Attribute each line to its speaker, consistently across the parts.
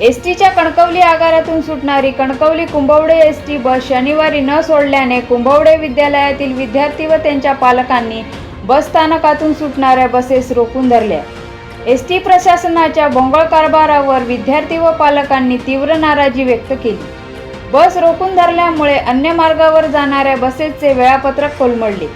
Speaker 1: एसटीच्या कणकवली आगारातून सुटणारी कणकवली कुंभवडे एसटी बस शनिवारी न सोडल्याने कुंभवडे विद्यालयातील विद्यार्थी व त्यांच्या पालकांनी बस स्थानकातून सुटणाऱ्या बसेस रोखून धरल्या. एसटी प्रशासनाच्या भोंगळ कारभारावर विद्यार्थी व पालकांनी तीव्र नाराजी व्यक्त केली. बस रोखून धरल्यामुळे अन्य मार्गावर जाणाऱ्या बसेसचे वेळापत्रक कोलमडले.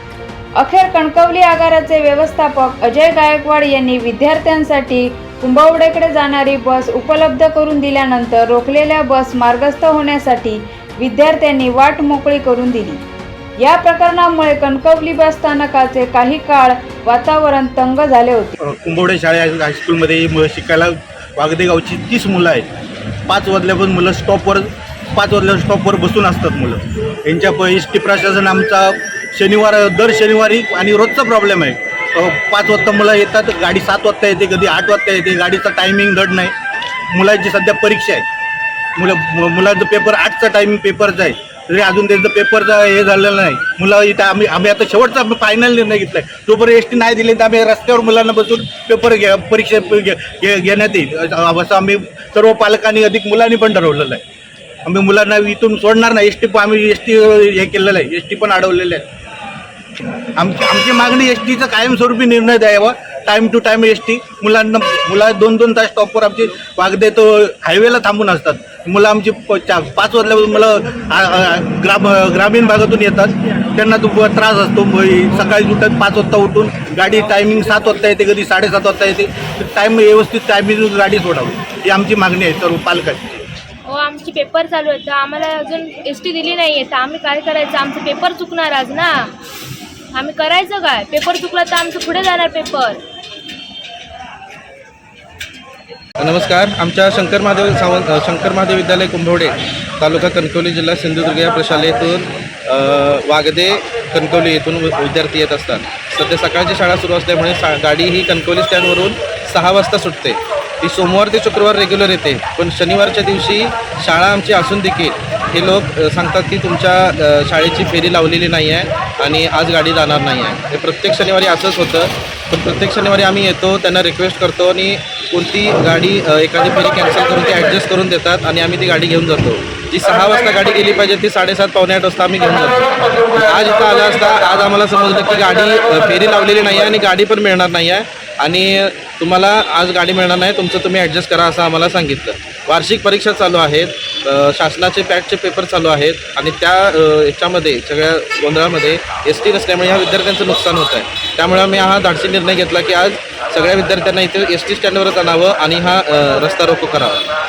Speaker 1: अखेर कणकवली आगाराचे व्यवस्थापक अजय गायकवाड यांनी विद्यार्थ्यांसाठी कुंभवडेकडे जाणारी बस उपलब्ध करून दिल्यानंतर रोखलेल्या बस मार्गस्थ होण्यासाठी विद्यार्थ्यांनी वाट मोकळी करून दिली. या प्रकरणामुळे कणकवली बस स्थानकाचे काही काळ वातावरण तंग झाले होते.
Speaker 2: कुंभवडे शाळे हायस्कूलमध्ये शिकायला वागदे गावची तीस मुलं आहेत. पाच वाजल्यापासून मुलं स्टॉपवर पाच वाजल्या स्टॉपवर बसून असतात मुलं. यांच्या एस टी प्रशासन आमचा शनिवार दर शनिवारी आणि रोजचा प्रॉब्लेम आहे. पाच वाजता मुलं येतात गाडी सात वाजता येते कधी आठ वाजता येते गाडीचा टायमिंग धड नाही. मुलांची सध्या परीक्षा आहे. मुलं मु- मुलांचं पेपर आठचा टायमिंग पेपरचा आहे. तरी अजून त्यांचं पेपरचं हे झालेलं नाही. मुलं इथं आम्ही आम्ही आता शेवटचा फायनल निर्णय घेतला आहे जोपर्यंत एस टी नाही दिली तर आम्ही रस्त्यावर मुलांना बसून पेपर घ्या परीक्षा घे- घेण्यात येईल. असं आम्ही सर्व पालकांनी अधिक मुलांनी पण ठरवलेलं आहे. आम्ही मुलांना इथून सोडणार नाही. एस टी आम्ही एस टी हे केलेलं आहे. एस टी पण अडवलेलं आहे. आमची आमची मागणी एस टीचं कायमस्वरूपी निर्णय द्यावा. Time to time S T मुलांना मुला दोन दोन तास स्टॉपवर आमची वागदे तो हायवेला थांबून असतात. मुलं आमची प- चा- पाच वाजल्यापासून मुलं ग्राम ग्रामीण भागातून येतात. त्यांना तो त्रास असतो. सकाळी उठत पाच वाजता उठून गाडी टायमिंग सात वाजता येते कधी साडेसात वाजता येते. टाईम व्यवस्थित टायमिंग गाडी सोडावी. ही आमची मागणी आहे सर्व पालकांची.
Speaker 3: हो आमची पेपर चालू आहेत. आम्हाला अजून एस टी दिली नाही आहे तर आम्ही काय करायचं? आमचं पेपर चुकणार आज ना? आम्ही करायचं काय? पेपर चुकला तर आमचं पुढे जाणार पेपर
Speaker 4: नमस्कार आमच्या शंकर महादेव सावंत शंकर महादेव विद्यालय कुंभवडे तालुका कणकवली जिल्हा सिंधुदुर्ग या प्रशालेतून वागदे कणकवली येथून विद्यार्थी येत असतात. सध्या सकाळची शाळा सुरू असल्यामुळे सा गाडी ही कणकवली स्टँडवरून सहा वाजता सुटते. ती सोमवार ते शुक्रवार रेग्युलर येते. पण शनिवारच्या दिवशी शाळा आमची असून देखील हे लोक सांगतात की तुमच्या शाळेची फेरी लावलेली नाही आहे आणि आज गाडी जाणार नाही आहे हे प्रत्येक शनिवारी असंच होतं. पण प्रत्येक शनिवारी आम्ही येतो त्यांना रिक्वेस्ट करतो आणि कोणती गाडी एखादी फेरी कॅन्सल करून ती ॲडजस्ट करून देतात आणि आम्ही ती गाडी घेऊन जातो. जी सहा वाजता गाडी गेली पाहिजे ती साडेसात पावणे आठ वाजता आम्ही घेऊन जातो. आज इथं आलं असता आज आम्हाला समजलं की गाडी फेरी लावलेली नाही आहे आणि गाडी पण मिळणार नाही आहे आणि तुम्हाला आज गाडी मिळणार नाही तुमचं तुम्ही ॲडजस्ट करा असं आम्हाला सांगितलं. वार्षिक परीक्षा चालू आहेत शासनाचे पॅटचे पेपर चालू आहेत आणि त्या याच्यामध्ये सगळ्या गोंधळामध्ये एस टी नसल्यामुळे ह्या विद्यार्थ्यांचं नुकसान होत आहे. त्यामुळे आम्ही हा धाडसी निर्णय घेतला की आज सगळ्या विद्यार्थ्यांना इथे एस टी स्टँडवरच आणावं आणि हा रस्ता रोको करावा.